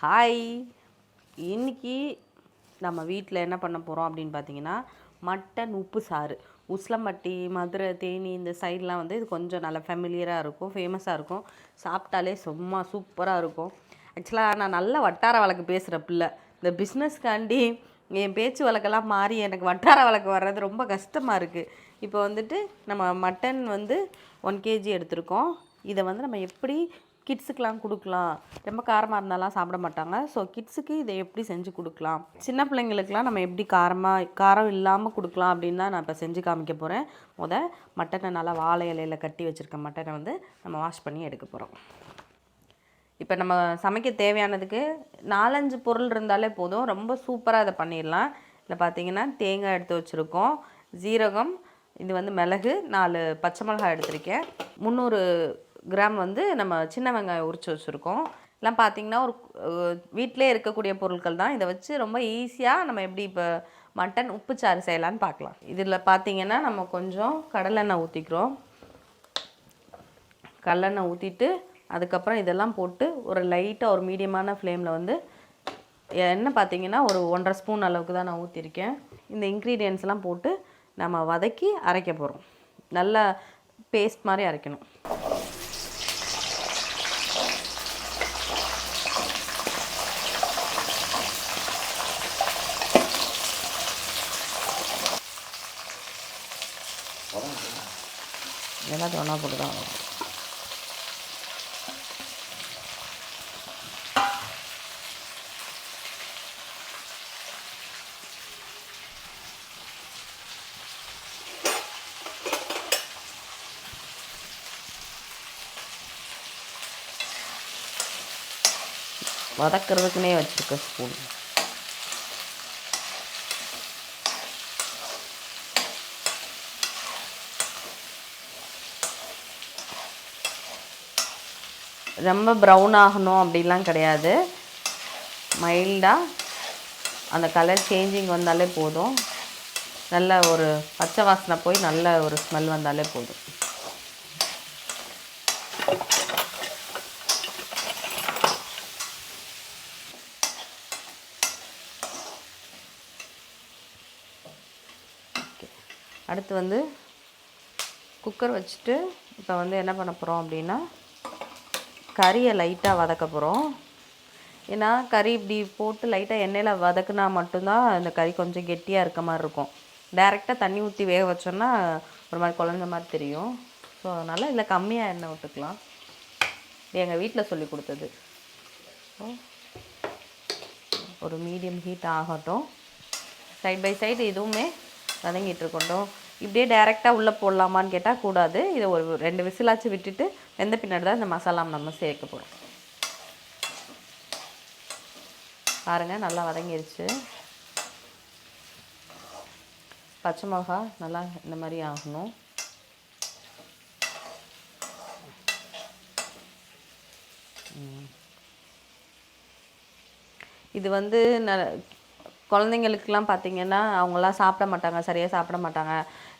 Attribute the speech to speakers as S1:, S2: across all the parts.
S1: Hi இன்னைக்கு நம்ம வீட்டில் என்ன பண்ண போகிறோம் அப்படின்னு பார்த்தீங்கன்னா மட்டன் உப்பு சாறு. உஸ்லம்பட்டி மதுரை தேனி இந்த சைட்லாம் வந்து இது கொஞ்சம் நல்லா ஃபெமிலியராக இருக்கும் ஃபேமஸாக இருக்கும். சாப்பிட்டாலே சும்மா சூப்பராக இருக்கும். ஆக்சுவலாக நான் நல்ல வட்டார வழக்கு பேசுகிற பிள்ளை. இந்த பிஸ்னஸ்க்காண்டி என் பேச்சு வழக்கெல்லாம் மாறி எனக்கு வட்டார வழக்கு வர்றது ரொம்ப கஷ்டமாக இருக்குது இப்போ வந்துட்டு நம்ம மட்டன் வந்து ஒன் கேஜி எடுத்திருக்கோம். இதை வந்து நம்ம எப்படி கிட்ஸுக்கெலாம் கொடுக்கலாம். ரொம்ப காரமாக இருந்தாலாம் சாப்பிட மாட்டாங்க. ஸோ கிட்ஸுக்கு இதை எப்படி செஞ்சு கொடுக்கலாம்? சின்ன பிள்ளைங்களுக்குலாம் நம்ம எப்படி காரமாக காரம் இல்லாமல் கொடுக்கலாம் அப்படின்னு தான் நான் இப்போ செஞ்சு காமிக்க போகிறேன் முத மட்டனை நல்லா வாழை இலையில் கட்டி வச்சுருக்க மட்டனை வந்து நம்ம வாஷ் பண்ணி எடுக்க போகிறோம் இப்போ நம்ம சமைக்க தேவையானதுக்கு நாலஞ்சு பொருள் இருந்தாலே போதும். ரொம்ப சூப்பராக இதை பண்ணிடலாம். இதில் பார்த்தீங்கன்னா தேங்காய் எடுத்து வச்சுருக்கோம். ஜீரகம் இது வந்து மிளகு நாலு பச்சை மிளகாய் எடுத்திருக்கேன். முந்நூறு கிராம் வந்து நம்ம சின்ன வெங்காயம் உரிச்சு வச்சுருக்கோம். எல்லாம் பார்த்தீங்கன்னா ஒரு வீட்டிலே இருக்கக்கூடிய பொருட்கள் தான். இதை வச்சு ரொம்ப ஈஸியாக நம்ம எப்படி இப்போ மட்டன் உப்புச்சாறு செய்யலான்னு பார்க்கலாம் இதில் பார்த்தீங்கன்னா நம்ம கொஞ்சம் கடலெண்ணெய் ஊற்றிக்கிறோம் கடலெண்ணெய் ஊற்றிட்டு அதுக்கப்புறம் இதெல்லாம் போட்டு ஒரு லைட்டாக ஒரு மீடியமான ஃப்ளேமில் வந்து எண்ணெய் பார்த்தீங்கன்னா ஒரு ஒன்றரை ஸ்பூன் அளவுக்கு தான் நான் ஊற்றிருக்கேன் இந்த இன்க்ரீடியன்ஸ்லாம் போட்டு நம்ம வதக்கி அரைக்க போகிறோம் நல்லா பேஸ்ட் மாதிரி அரைக்கணும். எல்லாத்தையும் ஒன்றா போட்டு தான் வதக்கணும். வச்சுருக்க ஸ்பூன் ரொம்ப ப்ரௌன் ஆகணும் அப்படிலாம் கிடையாது. மைல்டாக அந்த கலர் சேஞ்சிங் வந்தாலே போதும். நல்ல ஒரு பச்சை வாசனை போய் நல்ல ஒரு ஸ்மெல் வந்தாலே போதும். அடுத்து வந்து குக்கர் வச்சுட்டு இப்போ வந்து என்ன பண்ண போகிறோம் அப்படின்னா கறியை லைட்டாக வதக்க போகிறோம் ஏன்னா கறி இப்படி போட்டு லைட்டாக எண்ணெயில் வதக்குனா மட்டும்தான் அந்த கறி கொஞ்சம் கெட்டியாக இருக்க மாதிரி இருக்கும். டைரெக்டாக தண்ணி ஊற்றி வேக வச்சோன்னா ஒரு மாதிரி குழந்த மாதிரி தெரியும். ஸோ அதனால் இதில் கம்மியாக எண்ணெய் விட்டுக்கலாம். இது எங்கள் வீட்டில் சொல்லி கொடுத்தது. ஒரு மீடியம் ஹீட் ஆகட்டும். சைட் பை சைடு இதுவுமே வதங்கிட்டு இருக்கட்டும். இப்படியே டைரெக்டாக உள்ளே போடலாமான்னு கேட்டால் கூடாது. இதை ஒரு ரெண்டு விசிலாச்சு விட்டுட்டு வெந்த பின்னாடி தான் இந்த மசாலா நம்ம சேர்க்க போகிறோம் பாருங்கள் நல்லா வதங்கிருச்சு. பச்சை மிளகா நல்லா இந்த மாதிரி ஆகணும். இது வந்து ந குழந்தைங்களுக்குலாம் பார்த்தீங்கன்னா அவங்களாம் சாப்பிட மாட்டாங்க சரியாக சாப்பிட மாட்டாங்க.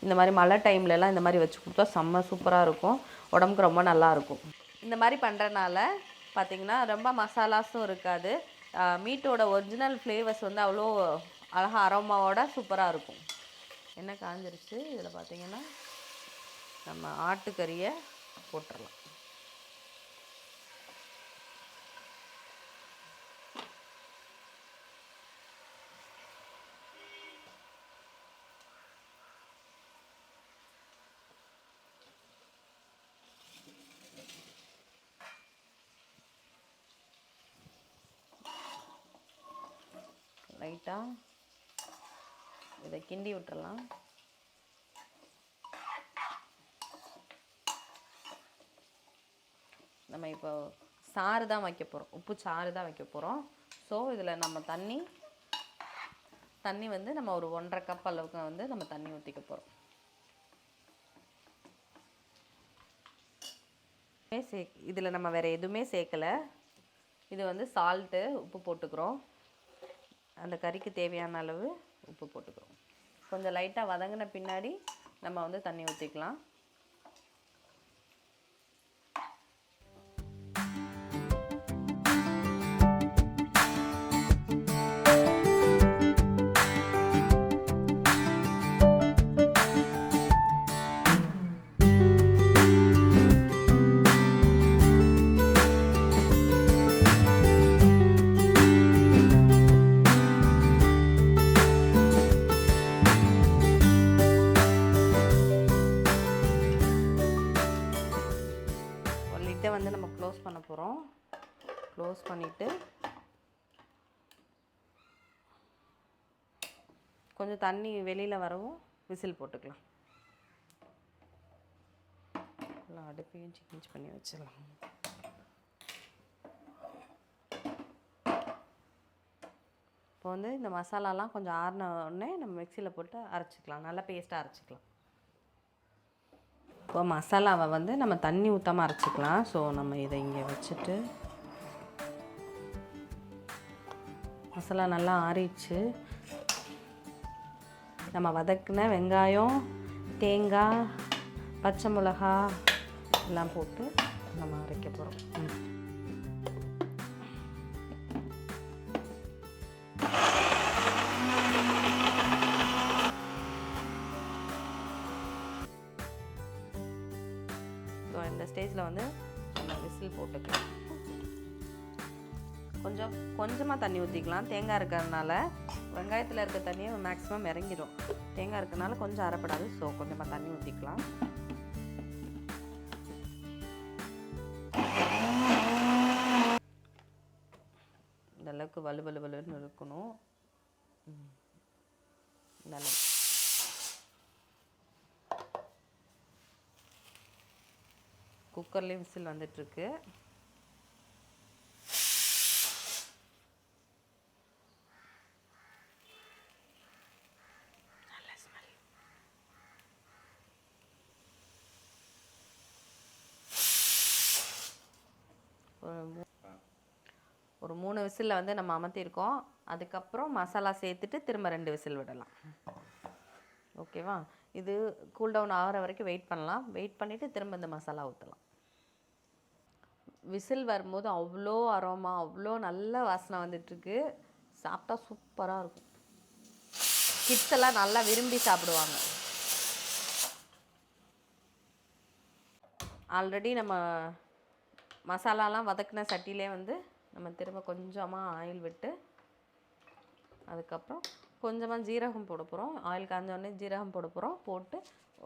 S1: இந்த மாதிரி மழை டைம்லலாம் இந்த மாதிரி வச்சு கொடுத்தா செம்ம சூப்பராக இருக்கும். உடம்புக்கு ரொம்ப நல்லா இருக்கும். இந்த மாதிரி பண்ணுறனால பார்த்தீங்கன்னா ரொம்ப மசாலாஸும் இருக்காது. மீட்டோட ஒரிஜினல் ஃப்ளேவர்ஸ் வந்து அவ்வளோ அழகாக அரோமாவோட சூப்பராக இருக்கும். என்ன காஞ்சிருச்சு. இதில் பார்த்தீங்கன்னா நம்ம ஆட்டுக்கறியை போட்டுடலாம். லைட்டாக இதை கிண்டி விட்டுறலாம். நம்ம இப்போ சாறு தான் வைக்க போகிறோம் உப்பு சாறு தான் வைக்க போகிறோம் ஸோ இதில் நம்ம தண்ணி தண்ணி வந்து நம்ம ஒரு ஒன்றரை கப் அளவுக்கு வந்து நம்ம தண்ணி ஊற்றிக்க போகிறோம் சே இதில் நம்ம வேறு எதுவுமே சேர்க்கலை. இது வந்து சால்ட்டு உப்பு போட்டுக்கிறோம். அந்த கறிக்கு தேவையான அளவு உப்பு போட்டுக்கிறோம். கொஞ்சம் லைட்டாக வதங்கின பின்னாடி நம்ம வந்து தண்ணி ஊற்றிக்கலாம் போட்டு கொஞ்சம் தண்ணி வெளியில் வரவும் விசில் போட்டுக்கலாம். எல்லாம் அடுப்பையும் சேஞ்ச் பண்ணி வச்சிடலாம். இப்போ வந்து இந்த மசாலாலாம் கொஞ்சம் ஆறின உடனே நம்ம மிக்சியில் போட்டு அரைச்சிக்கலாம். நல்லா பேஸ்ட்டாக அரைச்சிக்கலாம். இப்போ மசாலாவை வந்து நம்ம தண்ணி ஊற்றாமல் அரைச்சிக்கலாம். ஸோ நம்ம இதை இங்கே வச்சுட்டு மசாலா நல்லா ஆறிடுச்சு. நம்ம வதக்கின வெங்காயம் தேங்காய் பச்சை மிளகா எல்லாம் போட்டு நம்ம அரைக்க போகிறோம் ஸோ இந்த ஸ்டேஜில் வந்து நம்ம விசில் போட்டுக்கலாம். கொஞ்சம் கொஞ்சமாக தண்ணி ஊற்றிக்கலாம் தேங்காய் இருக்கிறதுனால வெங்காயத்தில் இருக்க தண்ணியை மேக்ஸிமம் இறங்கிடும் தேங்காய் இருக்கிறனால கொஞ்சம் அரைப்படாது. ஸோ கொஞ்சமாக தண்ணி ஊற்றிக்கலாம் இந்த அளவுக்கு வலு வலு வலுன்னு இருக்கணும். நல்லா குக்கர்லேயும் விசில் வந்துட்டுருக்கு. ஒரு மூணு விசிலில் வந்து நம்ம அமர்த்தியிருக்கோம். அதுக்கப்புறம் மசாலா சேர்த்துட்டு திரும்ப ரெண்டு விசில் விடலாம். ஓகேவா? இது கூல் டவுன் ஆகிற வரைக்கும் வெயிட் பண்ணலாம். வெயிட் பண்ணிவிட்டு திரும்ப இந்த மசாலா ஊற்றலாம் விசில் வரும்போது அவ்வளோ அரோமா அவ்வளோ நல்ல வாசனை வந்துட்டுருக்கு. சாப்பிட்டா சூப்பராக இருக்கும். கிட்ஸ் எல்லாம் நல்லா விரும்பி சாப்பிடுவாங்க. ஆல்ரெடி நம்ம மசாலாலாம் வதக்கின சட்டியிலே வந்து நம்ம திரும்ப கொஞ்சமாக ஆயில் விட்டு அதுக்கப்புறம் கொஞ்சமாக ஜீரகம் போட போகிறோம் ஆயில் காஞ்சோடனே ஜீரகம் போட போகிறோம் போட்டு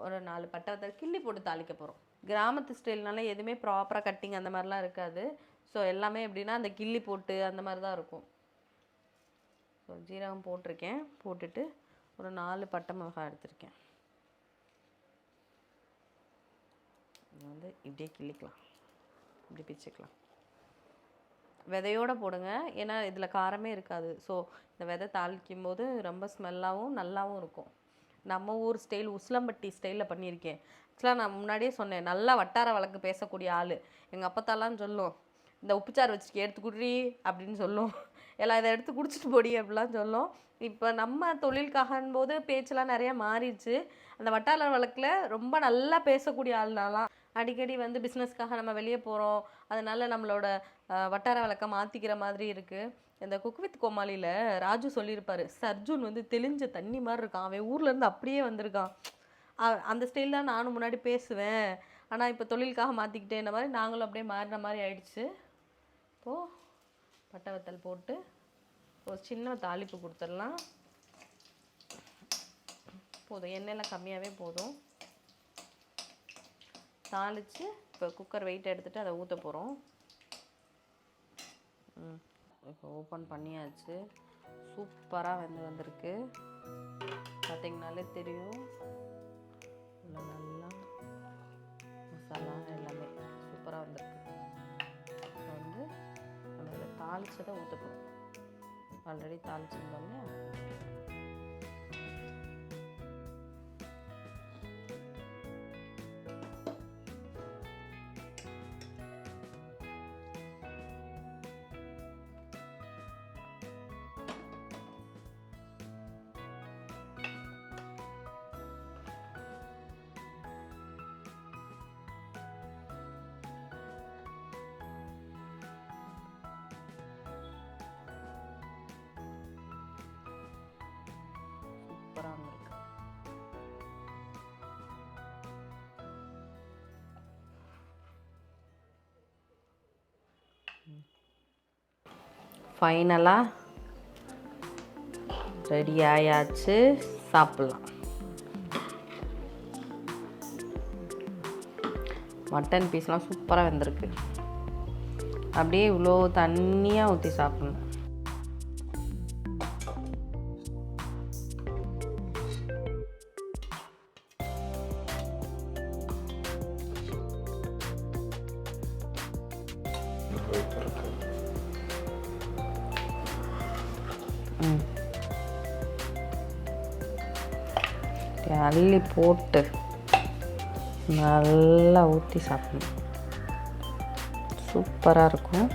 S1: ஒரு நாலு பட்டை கிள்ளி போட்டு தாளிக்க போகிறோம் கிராமத்து ஸ்டைல்னால எதுவுமே ப்ராப்பராக கட்டிங் அந்த மாதிரிலாம் இருக்காது. ஸோ எல்லாமே எப்படின்னா அந்த கிள்ளி போட்டு அந்த மாதிரி தான் இருக்கும். ஸோ ஜீரகம் போட்டிருக்கேன். போட்டுட்டு ஒரு நாலு பட்டை மிளகாய் எடுத்திருக்கேன். வந்து இப்படியே கிள்ளிக்கலாம். இப்படி பிச்சுக்கலாம். விதையோட போடுங்க. ஏன்னா இதில் காரமே இருக்காது. ஸோ இந்த விதை தாளிக்கும் போது ரொம்ப ஸ்மெல்லாகவும் நல்லாவும் இருக்கும். நம்ம ஊர் ஸ்டைல் உஸ்லம்பட்டி ஸ்டைலில் பண்ணியிருக்கேன். ஆக்சுவலாக நான் முன்னாடியே சொன்னேன் நல்லா வட்டார வழக்கு பேசக்கூடிய ஆள். எங்கள் அப்பத்தாலாம் சொல்லும். இந்த உப்புச்சாறு வச்சுருக்கேன் எடுத்து குடி அப்படின்னு சொல்லும். எல்லாம் இதை எடுத்து குடிச்சிட்டு போடி அப்படிலாம் சொல்லும். இப்போ நம்ம தொழிலுக்காகும் போது பேச்செல்லாம் நிறையா மாறிடுச்சு. அந்த வட்டார வழக்கில் ரொம்ப நல்லா பேசக்கூடிய ஆள்னாலாம் அடிக்கடி வந்து பிஸ்னஸ்க்காக நம்ம வெளியே போகிறோம் அதனால நம்மளோட வட்டார வழக்கம் மாற்றிக்கிற மாதிரி இருக்குது இந்த குக் வித் கோமாளியில் ராஜு சொல்லியிருப்பார் சர்ஜுன் வந்து தெளிஞ்ச தண்ணி மாதிரி இருக்கான். அவன் ஊர்லேருந்து அப்படியே வந்திருக்கான். அந்த ஸ்டைல் தான் நானும் முன்னாடி பேசுவேன். ஆனால் இப்போ தொழிலுக்காக மாற்றிக்கிட்டேன்ற மாதிரி நாங்களும் அப்படியே மாறின மாதிரி ஆயிடுச்சு. இப்போது பட்டை வத்தல் போட்டு ஒரு சின்ன தாளிப்பு கொடுத்துடலாம். போதும் எண்ணெயெல்லாம் கம்மியாகவே போதும். தாளித்து இப்போ குக்கர் வெயிட் எடுத்துகிட்டு அதை ஊற்ற போகிறோம் இப்போ ஓப்பன் பண்ணியாச்சு. சூப்பராக வந்து வந்திருக்கு. பார்த்தீங்கனாலே தெரியும். நல்லா மசாலா எல்லாமே சூப்பராக வந்திருக்கு. இப்போ வந்து நம்ம இதில் தாளிச்சதை ஊற்ற ஆல்ரெடி தாளிச்சிருந்தோம் இல்லையா? ஃபைனலாக ரெடி ஆயாச்சு. சாப்பிட்லாம். மட்டன் பீஸ்லாம் சூப்பராக வெந்திருக்கு. அப்படியே இவ்வளோ தண்ணியாக ஊற்றி சாப்பிடணும். அள்ளி போட்டு நல்லா ஊற்றி சாப்பிடணும். சூப்பராக இருக்கும்.